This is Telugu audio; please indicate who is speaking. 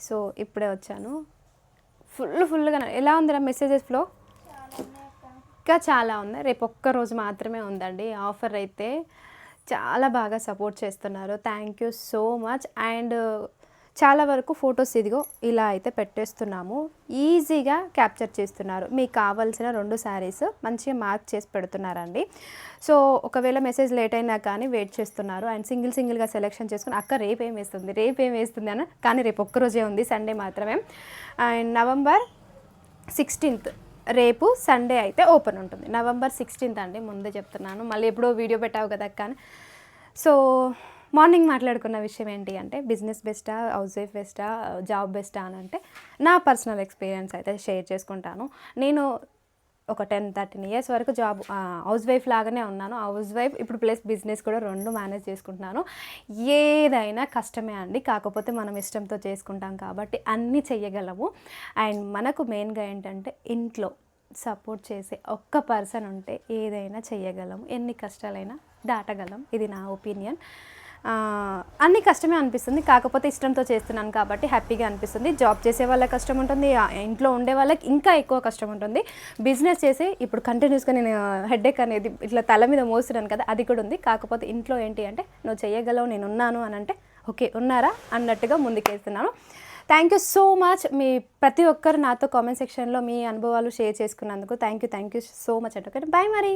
Speaker 1: సో ఇప్పుడే వచ్చాను. ఫుల్ ఫుల్గా ఎలా ఉందిరా మెసేజెస్ ఫ్లో? ఇంకా చాలా ఉంది రేపు ఒక్క రోజు మాత్రమే ఉందండి. ఆఫర్ అయితే చాలా బాగా సపోర్ట్ చేస్తున్నారు. Thank you so much. And చాలా వరకు ఫొటోస్ ఇదిగో ఇలా అయితే పెట్టేస్తున్నాము. ఈజీగా క్యాప్చర్ చేస్తున్నారు. మీకు కావాల్సిన రెండు శారీస్ మంచిగా మార్క్ చేసి పెడుతున్నారండి. సో ఒకవేళ మెసేజ్ లేట్ అయినా కానీ వెయిట్ చేస్తున్నారు. అండ్ సింగిల్ సింగిల్గా సెలెక్షన్ చేసుకుని అక్క రేపు ఏం వేస్తుంది? రేపు ఏం వేస్తుంది? అని కానీ రేపు ఒక్కరోజే ఉంది సండే మాత్రమే. అండ్ నవంబర్ సిక్స్టీన్త్ రేపు సండే అయితే ఓపెన్ ఉంటుంది. నవంబర్ సిక్స్టీన్త్ అండి ముందే చెప్తున్నాను. మళ్ళీ ఎప్పుడో వీడియో పెట్టావు కదా కానీ సో మార్నింగ్ మాట్లాడుకున్న విషయం ఏంటి అంటే బిజినెస్ బెస్టా హౌస్ వైఫ్ బెస్టా జాబ్ బెస్టా అని అంటే నా పర్సనల్ ఎక్స్పీరియన్స్ అయితే షేర్ చేసుకుంటాను. నేను ఒక టెన్ థర్టీన్ ఇయర్స్ వరకు జాబ్ హౌస్ వైఫ్ లాగానే ఉన్నాను. హౌస్ వైఫ్ ఇప్పుడు ప్లస్ బిజినెస్ కూడా రెండు మేనేజ్ చేసుకుంటున్నాను. ఏదైనా కష్టమే అండి. కాకపోతే మనం ఇష్టంతో చేసుకుంటాం కాబట్టి అన్నీ చెయ్యగలము. అండ్ మనకు మెయిన్గా ఏంటంటే ఇంట్లో సపోర్ట్ చేసే ఒక్క పర్సన్ ఉంటే ఏదైనా చెయ్యగలం ఎన్ని కష్టాలైనా దాటగలం. ఇది నా ఒపీనియన్. అన్ని కష్టమే అనిపిస్తుంది. కాకపోతే ఇష్టంతో చేస్తున్నాను కాబట్టి హ్యాపీగా అనిపిస్తుంది. జాబ్ చేసే వాళ్ళకి కష్టం ఉంటుంది. ఇంట్లో ఉండే వాళ్ళకి ఇంకా ఎక్కువ కష్టం ఉంటుంది. బిజినెస్ చేసి ఇప్పుడు కంటిన్యూస్గా నేను హెడేక్ అనేది ఇట్లా తల మీద మోస్తున్నాను కదా అది కూడా ఉంది. కాకపోతే ఇంట్లో ఏంటి అంటే నువ్వు చేయగలవు నేను ఉన్నాను అని అంటే ఓకే ఉన్నారా అన్నట్టుగా ముందుకేస్తున్నాను. థ్యాంక్ యూ సో మచ్ మీ ప్రతి ఒక్కరు నాతో కామెంట్ సెక్షన్లో మీ అనుభవాలు షేర్ చేసుకున్నందుకు thank you thank you so much అంటే ఓకే బాయ్ మరి